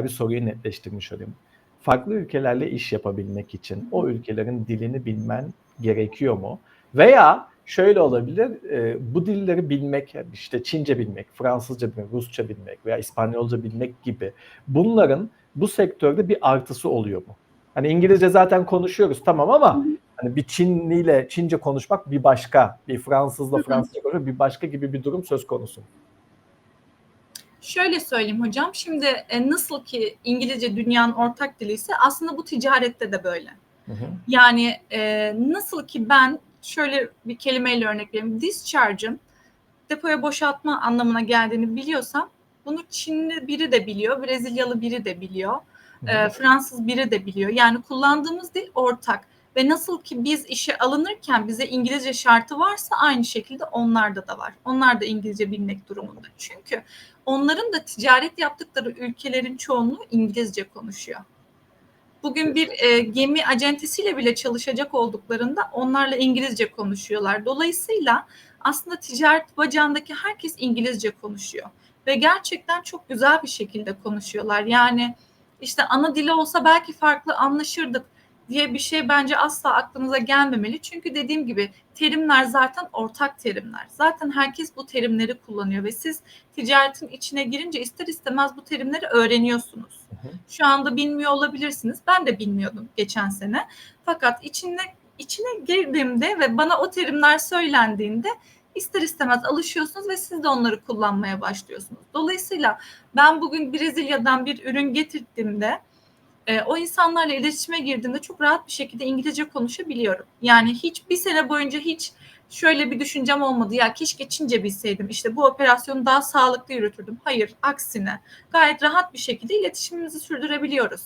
bir soruyu netleştirmiş olayım. Farklı ülkelerle iş yapabilmek için o ülkelerin dilini bilmen gerekiyor mu? Veya şöyle olabilir, e, bu dilleri bilmek, işte Çince bilmek, Fransızca bilmek, Rusça bilmek veya İspanyolca bilmek gibi bunların bu sektörde bir artısı oluyor mu? Hani İngilizce zaten konuşuyoruz tamam ama hani bir Çinliyle Çince konuşmak bir başka, bir Fransızla Fransızca konuşmak bir başka gibi bir durum söz konusu. Şöyle söyleyeyim hocam. Şimdi e, nasıl ki İngilizce dünyanın ortak dili ise aslında bu ticarette de böyle. Hı hı. Yani e, nasıl ki ben şöyle bir kelimeyle örnek vereyim. Discharge'ın depoya boşaltma anlamına geldiğini biliyorsam bunu Çinli biri de biliyor, Brezilyalı biri de biliyor, e, Fransız biri de biliyor. Yani kullandığımız dil ortak ve nasıl ki biz işe alınırken bize İngilizce şartı varsa aynı şekilde onlarda da var. Onlar da İngilizce bilmek durumunda. Çünkü onların da ticaret yaptıkları ülkelerin çoğunluğu İngilizce konuşuyor. Bugün bir e, gemi acentesiyle bile çalışacak olduklarında onlarla İngilizce konuşuyorlar. Dolayısıyla aslında ticaret bacağındaki herkes İngilizce konuşuyor ve gerçekten çok güzel bir şekilde konuşuyorlar. Yani işte ana dili olsa belki farklı anlaşırdık diye bir şey bence asla aklınıza gelmemeli. Çünkü dediğim gibi terimler zaten ortak terimler. Zaten herkes bu terimleri kullanıyor ve siz ticaretin içine girince ister istemez bu terimleri öğreniyorsunuz. Şu anda bilmiyor olabilirsiniz. Ben de bilmiyordum geçen sene. Fakat içine içine girdiğimde ve bana o terimler söylendiğinde ister istemez alışıyorsunuz ve siz de onları kullanmaya başlıyorsunuz. Dolayısıyla ben bugün Brezilya'dan bir ürün getirdiğimde e, o insanlarla iletişime girdiğimde çok rahat bir şekilde İngilizce konuşabiliyorum. Yani hiç bir sene boyunca hiç şöyle bir düşüncem olmadı. Ya keşke Çince bilseydim. İşte bu operasyonu daha sağlıklı yürütürdüm. Hayır, aksine gayet rahat bir şekilde iletişimimizi sürdürebiliyoruz.